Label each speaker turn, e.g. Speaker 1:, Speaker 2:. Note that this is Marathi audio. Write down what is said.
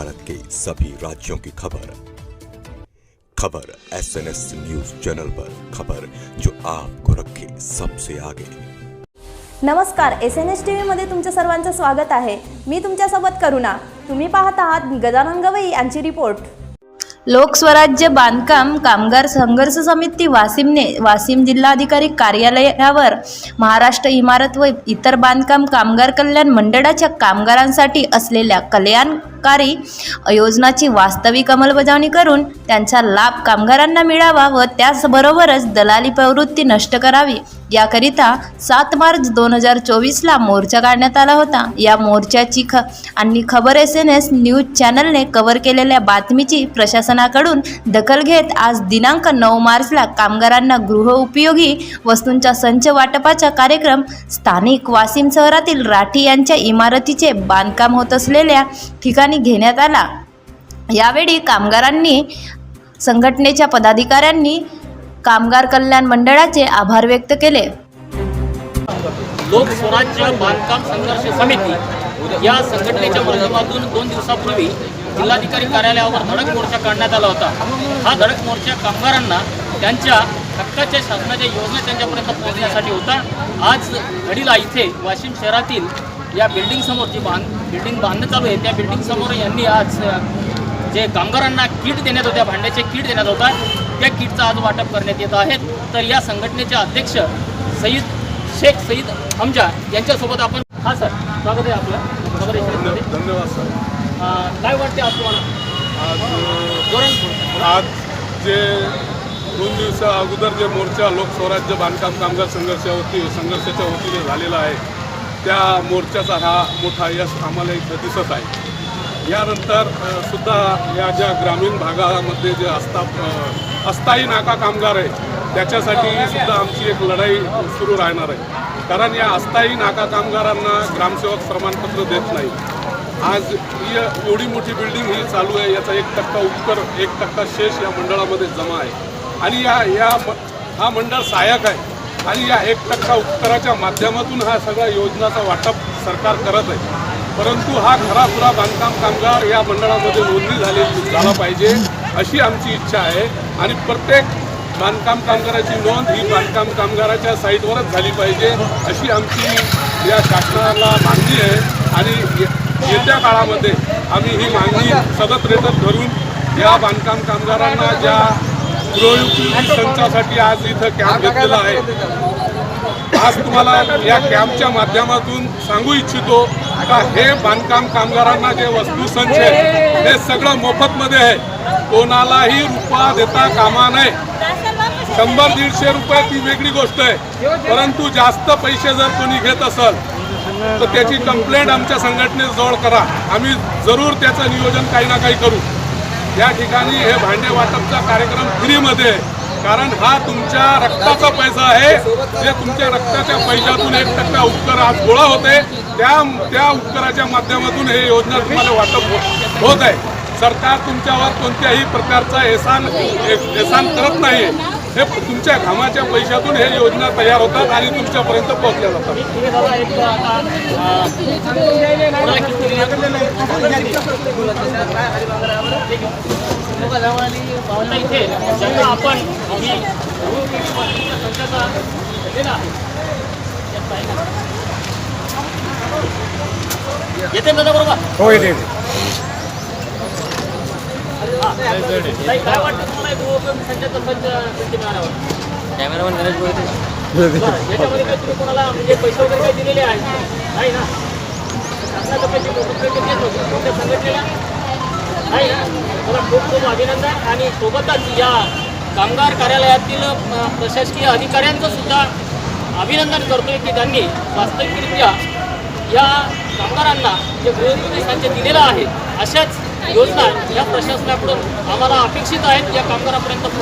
Speaker 1: भारत के सभी राज्यों की खबर। खबर S N S news channel पर खबर जो आपको रखे सबसे आगे।
Speaker 2: नमस्कार एस एन एस टी व्हीमध्ये तुमच्या सर्वांचं स्वागत आहे. मी तुमच्यासोबत करुणा. तुम्ही पाहत आहात गजानन गवई यांची रिपोर्ट. लोकस्वराज्य बांधकाम कामगार संघर्ष समिती वासिमने वासिम जिल्हाधिकारी कार्यालयावर महाराष्ट्र इमारत व इतर बांधकाम कामगार कल्याण मंडळाच्या कामगारांसाठी असलेल्या सरकारी योजनाची वास्तविक अंमलबजावणी करून त्यांचा लाभ कामगारांना मिळावा व त्याचबरोबरच दलाली प्रवृत्ती नष्ट करावी. याकरिता सात मार्च दोन हजार चोवीसला मोर्चा काढण्यात आला होता. या मोर्चाची ख आणि खबर एस एन एस न्यूज चॅनलने कव्हर केलेल्या बातमीची प्रशासनाकडून दखल घेत आज दिनांक नऊ मार्चला कामगारांना गृहउपयोगी वस्तूंचा संच वाटपाचा कार्यक्रम स्थानिक वासिम शहरातील राठी यांच्या इमारतीचे बांधकाम होत असलेल्या ठिकाणी ठिकाणी घेण्यात आला. यावेळी कामगारांनी संघटनेच्या पदाधिकाऱ्यांनी कामगार कल्याण मंडळाचे आभार व्यक्त केले.
Speaker 3: लोकस्वराज्य बांधकाम संघर्ष समिती या संघटनेच्या माध्यमातून दोन दिवसापूर्वी जिल्हाधिकारी कार्यालयावर धडक मोर्चा काढण्यात आला होता. हा धडक मोर्चा कामगारांना त्यांच्या हक्काच्या शासनाच्या योजना त्यांच्यापर्यंत पोहोचण्यासाठी होता. आज घडीला इथे वाशिम शहरातील या बिल्डिंगसमोर जी बांध बिल्डिंग बांधणं चालू आहे त्या बिल्डिंगसमोर यांनी आज जे कामगारांना किट देण्यात होत्या भांड्याचे किट देण्यात होता त्या किटचं आज वाटप करण्यात येत आहे. तर या संघटनेचे अध्यक्ष सईद शेख सईद हमजा यांच्यासोबत आपण हा सर स्वागत आहे आपलं.
Speaker 4: धन्यवाद सर.
Speaker 3: काय वाटते आज तुम्हाला?
Speaker 4: आज जे दोन दिवसा अगोदर जे मोर्चा लोकस्वराज्य बांधकाम कामगार संघर्षा वती संघर्षाच्या वतीने झालेला आहे त्या मोर्चाचा हा मोठा यश आम्हाला इथं दिसत आहे. यानंतर सुद्धा या ज्या ग्रामीण भागामध्ये जे असता अस्थायी नाका कामगार आहे त्याच्यासाठी सुद्धा आमची एक लढाई सुरू राहणार आहे. कारण या अस्थायी नाका कामगारांना ग्रामसेवक प्रमाणपत्र देत नाही. आज ही एवढी मोठी बिल्डिंग ही चालू आहे याचा एक टक्का उपकर एक टक्का शेष या मंडळामध्ये जमा आहे. आणि या या म- हा मंडळ सहाय्यक आहे. आणि या एक टक्का उत्तराच्या माध्यमातून हा सगळ्या योजनाचा वाटप सरकार करत आहे. परंतु हा घरापुरा बांधकाम कामगार या मंडळामध्ये नोंदणी झालेली झाला पाहिजे अशी आमची इच्छा आहे. आणि प्रत्येक बांधकाम कामगाराची नोंद ही बांधकाम कामगाराच्या साईटवरच झाली पाहिजे अशी आमची या शासनाला मागणी आहे. आणि येत्या काळामध्ये आम्ही ही मागणी सतत रेटत धरून या बांधकाम कामगारांना ज्या गृहयुक्ती संचासाठी आज इथं कॅम्प घेतलेला आहे. आज तुम्हाला या कॅम्पच्या माध्यमातून सांगू इच्छितो का हे बांधकाम कामगारांना जे वस्तू संच आहे हे सगळं मोफतमध्ये आहे. कोणालाही रुपया देता कामा नये. शंभर दीडशे रुपये ती वेगळी गोष्ट आहे. परंतु जास्त पैसे जर कोणी घेत असेल तर त्याची कंप्लेंट आमच्या संघटनेजवळ करा. आम्ही जरूर त्याचं नियोजन काही ना काही करू. या ठिकाणी हे भांडे वाटपचा कार्यक्रम फ्रीमध्ये आहे. कारण हा तुमच्या रक्ताचा पैसा आहे. जे तुमच्या रक्ताच्या पैशातून एक टक्का उपकर आज गोळा होते त्या त्या उपकराच्या माध्यमातून हे योजना तुम्हाला वाटप हो-, होत आहे. सरकार तुमच्यावर कोणत्याही प्रकारचा एसान एसान करत नाही हे तुमच्या घामाच्या पैशातून हे योजना तयार होतात आणि तुमच्यापर्यंत पोहोचल्या जातात.
Speaker 3: इथे आपण यात दादा बरोबर.
Speaker 4: हो येते
Speaker 3: काय वाटतं तुम्हाला संचाचा संच संच मिळाल्यावर
Speaker 5: कॅमेरामॅन गणेश बोलते
Speaker 3: याच्यामध्ये काही तुम्ही कोणाला म्हणजे पैसे वगैरे काही दिलेले आहेत? नाही ना? शासनाचे पैसे उपयोग संघटनेला. आहे ना? मला खूप खूप अभिनंदन आणि सोबतच या कामगार कार्यालयातील प्रशासकीय अधिकाऱ्यांचं सुद्धा अभिनंदन करतोय की त्यांनी वास्तविकरित्या या कामगारांना जे गृहनिर्देशांचे दिलेलं आहे अशाच योजना या प्रशासनाकडून आम्हाला अपेक्षित आहेत या कामगारापर्यंत